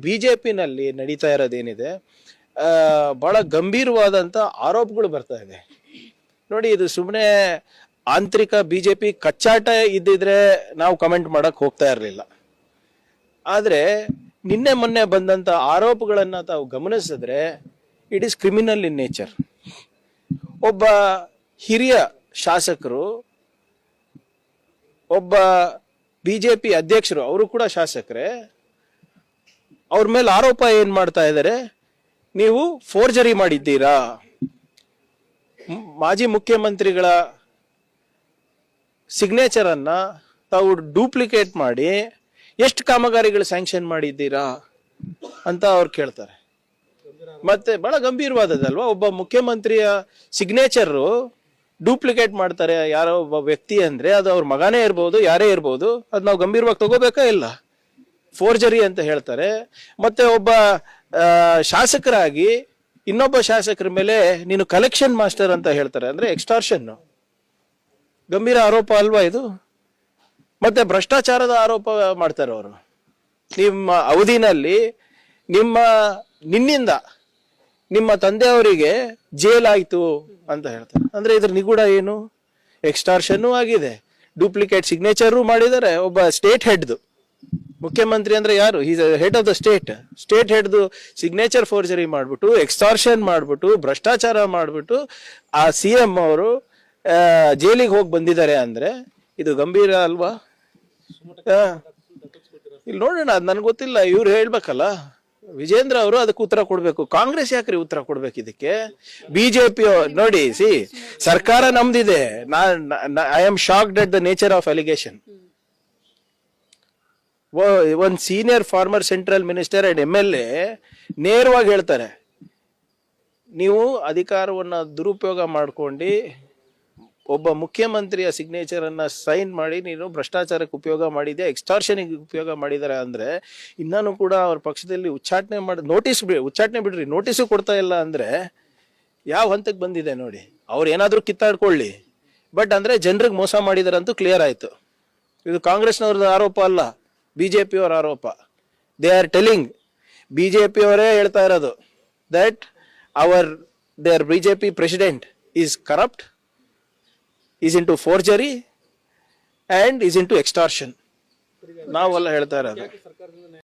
ಬಿಜೆಪಿನಲ್ಲಿ ನಡೀತಾ ಇರೋದೇನಿದೆ ಬಹಳ ಗಂಭೀರವಾದಂತ ಆರೋಪಗಳು ಬರ್ತಾ ಇದೆ. ನೋಡಿ, ಇದು ಸುಮ್ಮನೆ ಆಂತರಿಕ ಬಿಜೆಪಿ ಕಚ್ಚಾಟ ಇದ್ದಿದ್ರೆ ನಾವು ಕಮೆಂಟ್ ಮಾಡಕ್ ಹೋಗ್ತಾ ಇರಲಿಲ್ಲ. ಆದ್ರೆ, ನಿನ್ನೆ ಮೊನ್ನೆ ಬಂದಂತ ಆರೋಪಗಳನ್ನ ತಾವು ಗಮನಿಸಿದ್ರೆ it is criminal in nature ಒಬ್ಬ ಹಿರಿಯ ಶಾಸಕರು, ಒಬ್ಬ ಬಿಜೆಪಿ ಅಧ್ಯಕ್ಷರು, ಅವರು ಕೂಡ ಶಾಸಕರೇ ಅವ್ರ ಮೇಲೆ ಆರೋಪ ಏನ್ ಮಾಡ್ತಾ ಇದ್ದಾರೆ ನೀವು ಫೋರ್ಜರಿ ಮಾಡಿದ್ದೀರಾ? ಮಾಜಿ ಮುಖ್ಯಮಂತ್ರಿಗಳ ಸಿಗ್ನೇಚರ್ ಅನ್ನ ತಾವು ಡೂಪ್ಲಿಕೇಟ್ ಮಾಡಿ ಎಷ್ಟು ಕಾಮಗಾರಿಗಳು ಸ್ಯಾಂಕ್ಷನ್ ಮಾಡಿದ್ದೀರಾ ಅಂತ ಅವ್ರು ಕೇಳ್ತಾರೆ. ಮತ್ತೆ ಬಹಳ ಗಂಭೀರವಾದದಲ್ವಾ ಒಬ್ಬ ಮುಖ್ಯಮಂತ್ರಿಯ ಸಿಗ್ನೇಚರ್ ಡೂಪ್ಲಿಕೇಟ್ ಮಾಡ್ತಾರೆ ಯಾರೋ ಒಬ್ಬ ವ್ಯಕ್ತಿ ಅಂದ್ರೆ ಅದು ಅವ್ರ ಮಗನೇ ಇರ್ಬೋದು, ಯಾರೇ ಇರ್ಬೋದು, ಅದು ನಾವು ಗಂಭೀರವಾಗಿ ತಗೋಬೇಕಾ ಇಲ್ಲ? ಫೋರ್ಜರಿ ಅಂತ ಹೇಳ್ತಾರೆ. ಮತ್ತೆ ಒಬ್ಬ ಶಾಸಕರಾಗಿ ಇನ್ನೊಬ್ಬ ಶಾಸಕರ ಮೇಲೆ ನೀನು ಕಲೆಕ್ಷನ್ ಮಾಸ್ಟರ್ ಅಂತ ಹೇಳ್ತಾರೆ. ಅಂದ್ರೆ ಎಕ್ಸ್ಟಾರ್ಷನ್ ಗಂಭೀರ ಆರೋಪ ಅಲ್ವಾ ಇದು? ಮತ್ತೆ ಭ್ರಷ್ಟಾಚಾರದ ಆರೋಪ ಮಾಡ್ತಾರೆ ಅವರು. ನಿಮ್ಮ ಅವಧಿನಲ್ಲಿ ನಿಮ್ಮ ನಿನ್ನಿಂದ ನಿಮ್ಮ ತಂದೆಯವರಿಗೆ ಜೇಲ್ ಆಯ್ತು ಅಂತ ಹೇಳ್ತಾರೆ. ಅಂದ್ರೆ ಇದ್ರ ನಿಗೂಢ ಏನು? ಎಕ್ಸ್ಟಾರ್ಷನ್ ಆಗಿದೆ. ಡೂಪ್ಲಿಕೇಟ್ ಸಿಗ್ನೇಚರು ಮಾಡಿದ್ದಾರೆ. ಒಬ್ಬ ಸ್ಟೇಟ್ ಹೆಡ್ದು ಮುಖ್ಯಮಂತ್ರಿ ಅಂದ್ರೆ ಯಾರು? Is head of the state state ಹೆಡ್ದು signature forgery ಮಾಡ್ಬಿಟ್ಟು ಎಕ್ಸ್ಟಾರ್ಷನ್ ಮಾಡ್ಬಿಟ್ಟು, ಭ್ರಷ್ಟಾಚಾರ ಮಾಡ್ಬಿಟ್ಟು, ಆ ಸಿ ಎಂ ಅವರು ಜೈಲಿಗೆ ಹೋಗಿ ಬಂದಿದ್ದಾರೆ ಅಂದ್ರೆ ಇದು ಗಂಭೀರ ಅಲ್ವಾ? ಇಲ್ಲಿ ನೋಡೋಣ, ಅದು ನನ್ಗೆ ಗೊತ್ತಿಲ್ಲ, ಇವ್ರು ಹೇಳ್ಬೇಕಲ್ಲ. ವಿಜೇಂದ್ರ ಅವರು ಅದಕ್ಕೆ ಉತ್ತರ ಕೊಡಬೇಕು. ಕಾಂಗ್ರೆಸ್ ಯಾಕ್ರಿ ಉತ್ತರ ಕೊಡ್ಬೇಕು ಇದಕ್ಕೆ? ಬಿಜೆಪಿ ನೋಡಿ ಸಿ ಸರ್ಕಾರ ನಮ್ದಿದೆ. I am shocked at the nature of allegation ಒಂದ್ senior former central minister and M L A ನೇರವಾಗಿ ಹೇಳ್ತಾರೆ, ನೀವು ಅಧಿಕಾರವನ್ನು ದುರುಪಯೋಗ ಮಾಡ್ಕೊಂಡು ಒಬ್ಬ ಮುಖ್ಯಮಂತ್ರಿಯ ಸಿಗ್ನೇಚರನ್ನು ಸೈನ್ ಮಾಡಿ, ನೀನು ಭ್ರಷ್ಟಾಚಾರಕ್ಕೆ ಉಪಯೋಗ ಮಾಡಿದೆ ಎಕ್ಸ್ಟಾರ್ಷನಿಗೆ ಉಪಯೋಗ ಮಾಡಿದ್ದಾರೆ ಅಂದರೆ ಇನ್ನೂ ಕೂಡ ಅವ್ರ ಪಕ್ಷದಲ್ಲಿ ಉಚ್ಚಾಟನೆ ಮಾಡಿ ನೋಟಿಸ್ ಬಿ ಉಚ್ಚಾಟನೆ ಬಿಡ್ರಿ ನೋಟಿಸು ಕೊಡ್ತಾ ಇಲ್ಲ ಅಂದರೆ ಯಾವ ಹಂತಕ್ಕೆ ಬಂದಿದೆ ನೋಡಿ, ಅವ್ರು ಏನಾದರೂ ಕಿತ್ತಾಡ್ಕೊಳ್ಳಿ. ಬಟ್ ಅಂದರೆ ಜನರಿಗೆ ಮೋಸ ಮಾಡಿದಾರಂತೂ ಕ್ಲಿಯರ್ ಆಯಿತು. ಇದು ಕಾಂಗ್ರೆಸ್ನವ್ರದ್ದು ಆರೋಪ ಅಲ್ಲ. ಬಿಜೆಪಿ ಅವರ ಆರೋಪ. ದೇ ಆರ್ ಟೆಲಿಂಗ್ ಬಿಜೆಪಿ ಅವರೇ ಹೇಳ್ತಾ ಇರೋದು that hour their P president is corrupt is into forgery and is to extortion ನಾವೆಲ್ಲ ಹೇಳ್ತಾ ಇರೋದು.